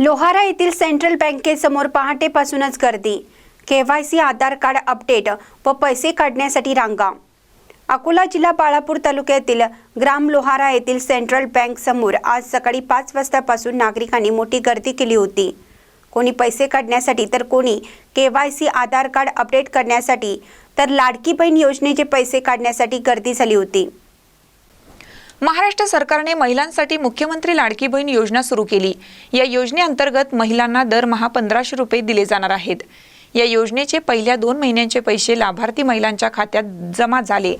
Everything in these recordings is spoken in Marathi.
लोहारा येथील सेंट्रल बँकेसमोर पहाटेपासूनच गर्दी. केवायसी आधार कार्ड अपडेट व पैसे काढण्यासाठी रांगा अकोला जिल्हा बाळापूर तालुक्यातील ग्राम लोहारा येथील सेंट्रल बँक समोर आज सकाळी पाच वाजतापासून नागरिकांनी मोठी गर्दी केली होती. कोणी पैसे काढण्यासाठी तर कोणी केवायसी आधार कार्ड अपडेट करण्यासाठी तर लाडकी बहीण योजनेचे पैसे काढण्यासाठी गर्दी झाली होती. महाराष्ट्र सरकारने महिलांसाठी मुख्यमंत्री लाडकी बहीण योजना सुरू केली. या योजनेअंतर्गत महिलांना दरमहा पंधराशे रुपये दिले जाणार आहेत. या योजनेचे पहिल्या दोन महिन्यांचे पैसे लाभार्थी महिलांच्या खात्यात जमा झाले.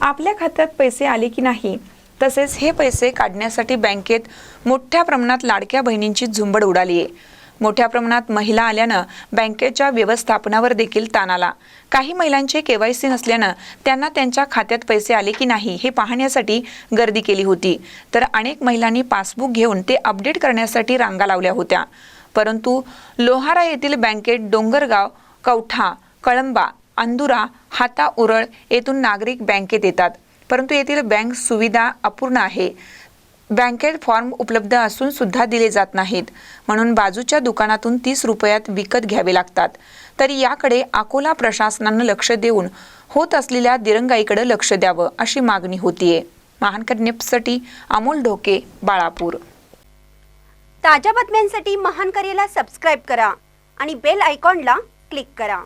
आपल्या खात्यात पैसे आले की नाही तसेच हे पैसे काढण्यासाठी बँकेत मोठ्या प्रमाणात लाडक्या बहिणींची झुंबड उडाली आहे मोठ्या प्रमाणात महिला आल्यानं बँकेच्या व्यवस्थापनावर देखील ताण आला. काही महिलांचे केवायसी नसल्यानं त्यांना त्यांच्या खात्यात पैसे आले की नाही हे पाहण्यासाठी गर्दी केली होती. तर अनेक महिलांनी पासबुक घेऊन ते अपडेट करण्यासाठी रांगा लावल्या होत्या. परंतु लोहारा येथील बँकेत डोंगरगाव कवठा कळंबा अंदुरा हाता उरळ येथून नागरिक बँकेत येतात. परंतु येथील बँक सुविधा अपूर्ण आहे. बँकेत फॉर्म उपलब्ध असून सुद्धा दिले जात नाहीत. म्हणून बाजूच्या दुकानातून तीस रुपयात विकत घ्यावे लागतात. तर याकडे अकोला प्रशासनानं लक्ष देऊन होत असलेल्या दिरंगाईकडे लक्ष द्यावं अशी मागणी होतीये. महानकर निप्ससाठी अमोल ढोके बाळापूर. ताज्या बातम्यांसाठी महानकरेला सबस्क्राईब करा आणि बेल आयकॉनला क्लिक करा.